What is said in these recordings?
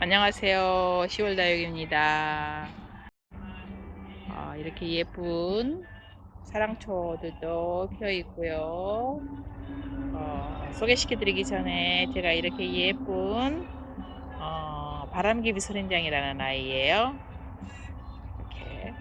안녕하세요. 10월 다육입니다. 어, 이렇게 예쁜 사랑초들도 피어 있고요. 어, 소개시켜 드리기 전에 제가 이렇게 예쁜 어, 바람개비 선인장이라는 아이예요. 이렇게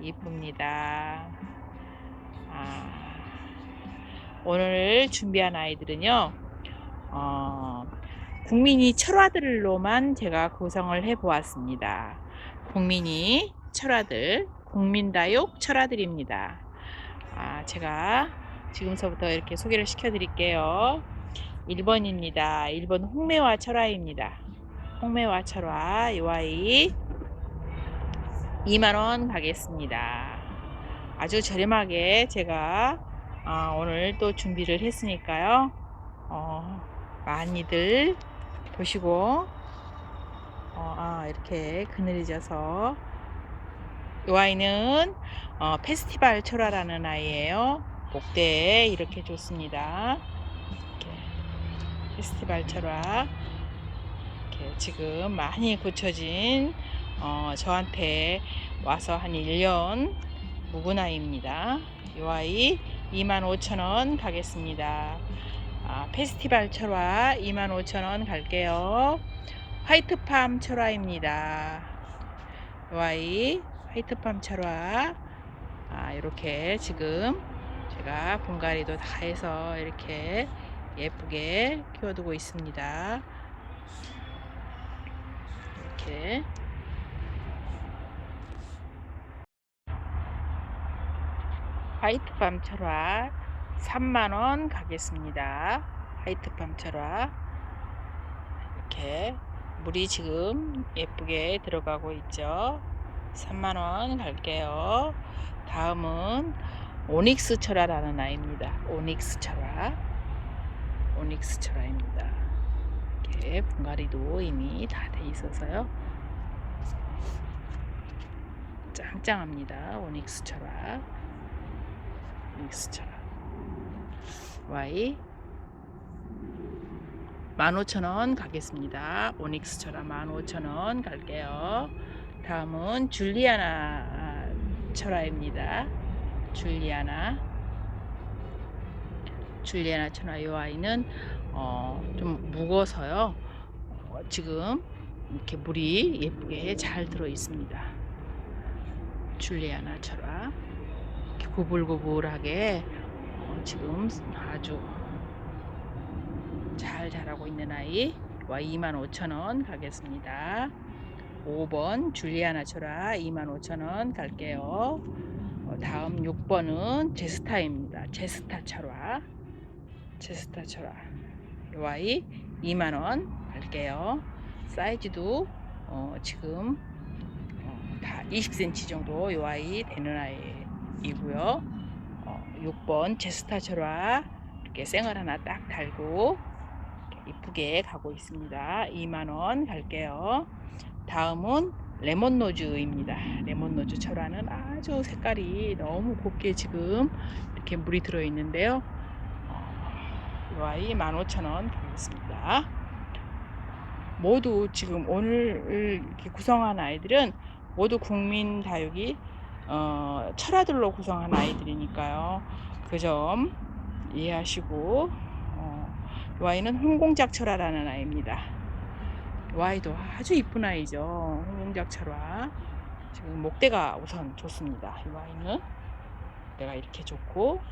이쁩니다. 아, 오늘 준비한 아이들은요. 어, 국민이 철화들로만 제가 구성을 해 보았습니다. 국민이 철화들, 국민다육 철화들입니다. 아, 제가 지금서부터 이렇게 소개를 시켜 드릴게요. 1번입니다. 1번 홍매화 철화입니다. 홍매화 철화 이 아이 2만원 가겠습니다. 아주 저렴하게 제가 아, 오늘 또 준비를 했으니까요. 어, 많이들 보시고 어, 아, 이렇게 그늘이 져서 이 아이는 어, 페스티벌 철화라는 아이예요. 목대에 이렇게 좋습니다. 이렇게 페스티벌 철화 이렇게 지금 많이 고쳐진 어, 저한테 와서 한 1년 묵은 아이입니다. 이 아이 25,000원 가겠습니다. 아, 페스티벌 철화 25,000원 갈게요. 화이트팜 철화입니다. 이 아이 화이트팜 철화 아, 이렇게 지금 제가 분갈이도 다 해서 이렇게 예쁘게 키워두고 있습니다. 이렇게 화이트팜 철화 3만원 가겠습니다. 화이트팜 철화 이렇게 물이 지금 예쁘게 들어가고 있죠. 3만원 갈게요. 다음은 오닉스 철화라는 아이입니다. 오닉스 철화 오닉스 철화입니다. 이렇게 분갈이도 이미 다 돼 있어서요. 짱짱합니다. 오닉스 철화 오닉스 철화 Y 15,000원 가겠습니다. 오닉스 철화 15,000원 갈게요. 다음은 줄리아나 철화입니다. 줄리아나 줄리아나 철화 이 아이는 어, 좀 무거워서요. 어, 지금 이렇게 물이 예쁘게 잘 들어 있습니다. 줄리아나 철화 이렇게 구불구불하게 어, 지금 아주 잘 자라고 있는 아이 와 25,000원 가겠습니다. 5번 줄리아나 철화 25,000원 갈게요. 어, 다음 6번은 제스타입니다. 제스타 철화 제스타 철화 이 아이 2만원 갈게요. 사이즈도 어, 지금 어, 다 20cm 정도 이 아이 되는 아이이고요. 어, 6번 제스타 철화 이렇게 생얼 하나 딱 달고 이쁘게 가고 있습니다. 2만원 갈게요. 다음은 레몬노즈입니다. 레몬노즈 철화는 아주 색깔이 너무 곱게 지금 이렇게 물이 들어 있는데요. 이 아이 15,000원 가겠습니다. 모두 지금 오늘 이렇게 구성한 아이들은 모두 국민 다육이 어, 철화들로 구성한 아이들이니까요. 그 점 이해하시고 어, 이 아이는 홍공작 철화라는 아이입니다. 이 아이도 아주 이쁜 아이죠. 홍공작 철화. 지금 목대가 우선 좋습니다. 이 아이는 목대가 이렇게 좋고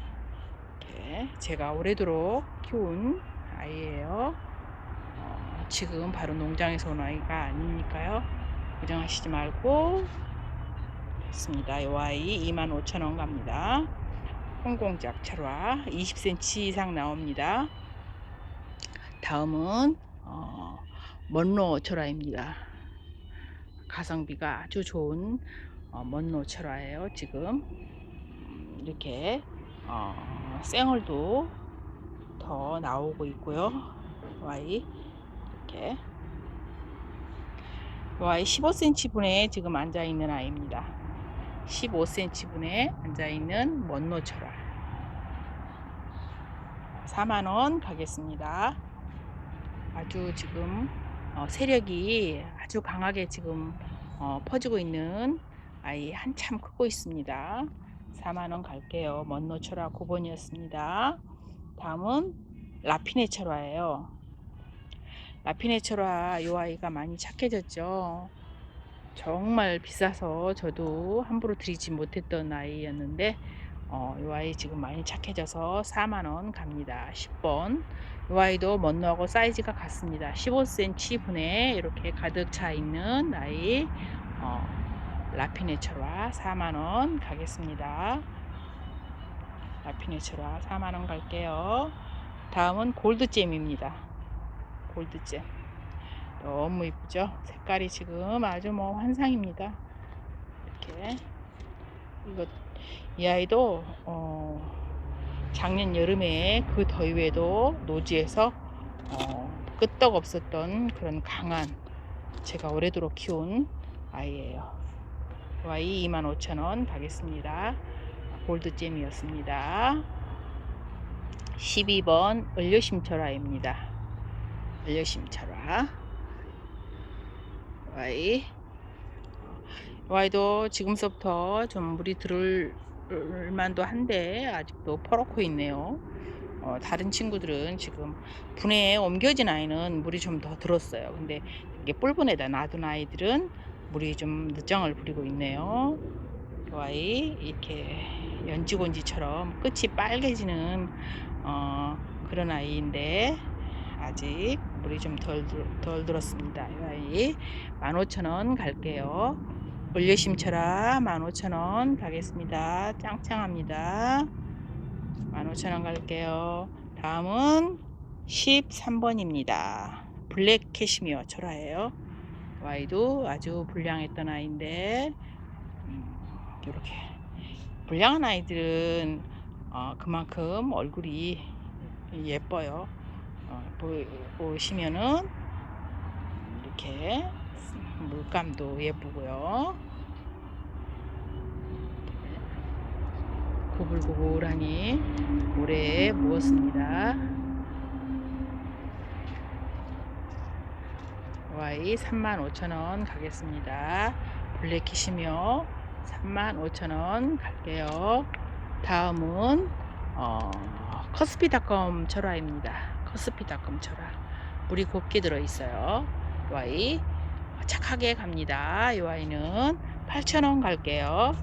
이렇게 제가 오래도록 키운 아이예요. 어, 지금 바로 농장에서 온 아이가 아니니까요. 고정하시지 말고 있습니다. 이 아이 25,000원 갑니다. 홍공작 철화 20cm 이상 나옵니다. 다음은 어, 먼로 철화입니다. 가성비가 아주 좋은 어, 먼로 철화예요. 지금 음, 이렇게 어, 생얼도 더 나오고 있고요. Y 이렇게 Y 15cm 분에 지금 앉아 있는 아이입니다. 15cm 분에 앉아 있는 먼노철화 4만원 가겠습니다. 아주 지금 어, 세력이 아주 강하게 지금 어, 퍼지고 있는 아이 한참 크고 있습니다. 4만원 갈게요. 먼노철화 9번이었습니다. 다음은 라피네철화예요. 라피네철화 이 아이가 많이 착해졌죠. 정말 비싸서 저도 함부로 드리지 못했던 아이였는데 어, 이 아이 지금 많이 착해져서 4만원 갑니다. 10번 이 아이도 먼노하고 사이즈가 같습니다. 15cm 분에 이렇게 가득 차 있는 아이 어, 라피네철화 4만원 가겠습니다. 라피네철화 4만원 갈게요. 다음은 골드잼입니다. 골드잼. 너무 이쁘죠? 색깔이 지금 아주 뭐 환상입니다. 이렇게. 이거, 이 아이도, 어, 작년 여름에 그 더위에도 노지에서, 어, 끄떡 없었던 그런 강한, 제가 오래도록 키운 아이예요. 이 아이 25,000원 가겠습니다. 골드잼이었습니다. 12번 을료심철화입니다. 을료심철화. Y Y도 지금서부터 좀 물이 들을 만도 한데 아직도 퍼렇고 있네요. 어, 다른 친구들은 지금 분해에 옮겨진 아이는 물이 좀 더 들었어요. 근데 이게 뿔분에다 놔둔 아이들은 물이 좀 늦장을 부리고 있네요. 이 아이 이렇게 연지곤지처럼 끝이 빨개지는 어, 그런 아이인데 아직 물이 좀 덜 덜 들었습니다. 이 아이 15,000원 갈게요. 올려심쳐라 15,000원 가겠습니다. 짱짱합니다. 15,000원 갈게요. 다음은 13번입니다. 블랙 캐시미어 철화예요. 와이도 아주 불량했던 아이인데 음, 이렇게 불량한 아이들은 어, 그만큼 얼굴이 예뻐요. 어, 보, 보시면은 이렇게 물감도 예쁘고요. 고불고불하니 모래에 묻었습니다. Y 35,000원 가겠습니다. 블랙키시며 35,000원 갈게요. 다음은 어, 커스피닷컴 철화입니다. 커스피닷컴 철화. 물이 곱게 들어있어요. 이 아이 착하게 갑니다. 이 아이는 8,000원 갈게요.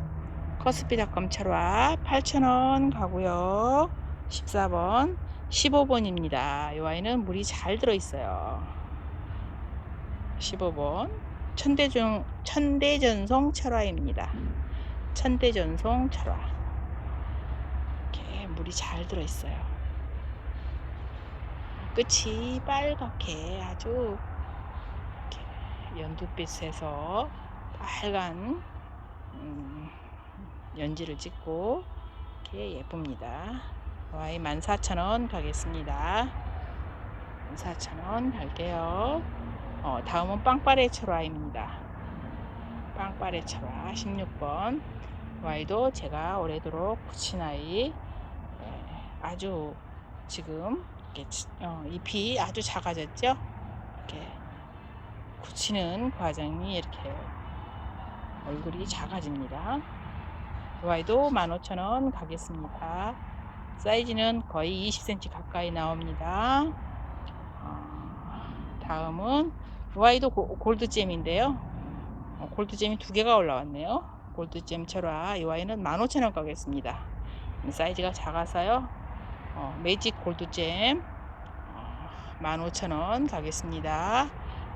커스피닷컴 철화 8,000원 가고요. 14번 15번입니다. 이 아이는 물이 잘 들어있어요. 15번 천대중 천대전송 철화입니다. 천대전송 철화 이렇게 물이 잘 들어있어요. 끝이 빨갛게 아주 연두빛에서 빨간 음, 연지를 찍고 이렇게 예쁩니다. Y 14,000원 가겠습니다. 14,000원 갈게요. 어, 다음은 빵빠레 철화입니다. 빵빠레 철화 16번 Y도 제가 오래도록 붙인 아이 네, 아주 지금 이렇게 어, 잎이 아주 작아졌죠? 이렇게 굳히는 과정이 이렇게 얼굴이 작아집니다. Y도 15,000원 가겠습니다. 사이즈는 거의 20cm 가까이 나옵니다. 어, 다음은 Y도 골드잼인데요. 어, 골드잼이 두 개가 올라왔네요. 골드잼 철화 이 Y는 15,000원 가겠습니다. 사이즈가 작아서요. 어, 매직 골드잼 어, 15,000원 가겠습니다.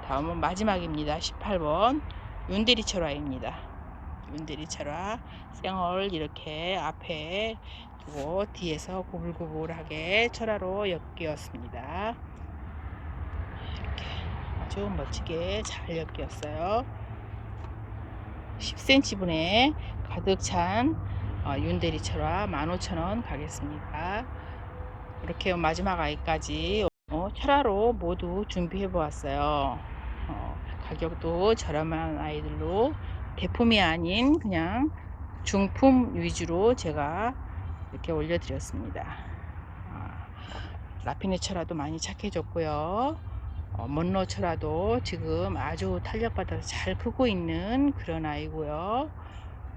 다음은 마지막입니다. 18번 윤대리 철화입니다. 윤대리 철화 생얼 이렇게 앞에 두고 뒤에서 고불고불하게 철화로 엮였습니다. 이렇게 아주 멋지게 잘 엮였어요. 10cm 분에 가득 찬 어, 윤대리 철화 15,000원 가겠습니다. 이렇게 마지막 아이까지 어, 철화로 모두 준비해 보았어요. 어, 가격도 저렴한 아이들로 대품이 아닌 그냥 중품 위주로 제가 이렇게 올려드렸습니다. 아, 라피네 철화도 많이 착해졌고요. 어, 먼로철화도 지금 아주 탄력받아서 잘 크고 있는 그런 아이고요.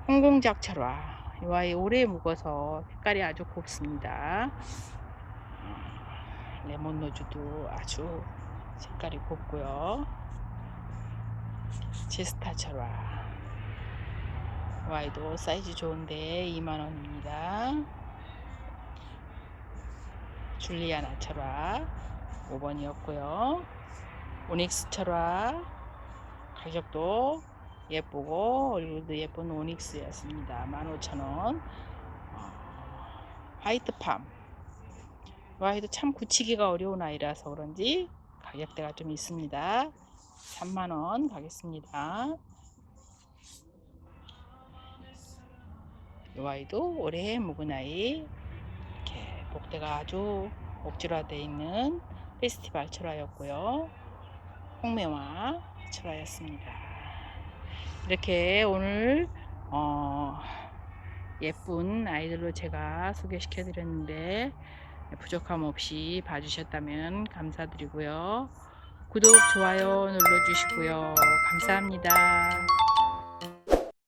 홍공작철화. 이 아이 오래 묵어서 색깔이 아주 곱습니다. 어, 레몬로즈도 아주 색깔이 곱고요. 제스타철화. 이 아이도 사이즈 좋은데 2만원입니다. 줄리아나 철화 5번이었고요. 오닉스 철화 가격도 예쁘고 얼굴도 예쁜 오닉스였습니다. 15,000원. 어, 화이트 팜. 이 아이도 참 굳히기가 어려운 아이라서 그런지 가격대가 좀 있습니다. 3만원 가겠습니다. 이 아이도 올해 묵은 아이 이렇게 목대가 아주 옥질화되어 있는 페스티벌 철화였고요. 홍매화 철화였습니다. 이렇게 오늘 어, 예쁜 아이들로 제가 소개시켜 드렸는데 부족함 없이 봐주셨다면 감사드리고요. 구독, 좋아요 눌러주시고요. 감사합니다.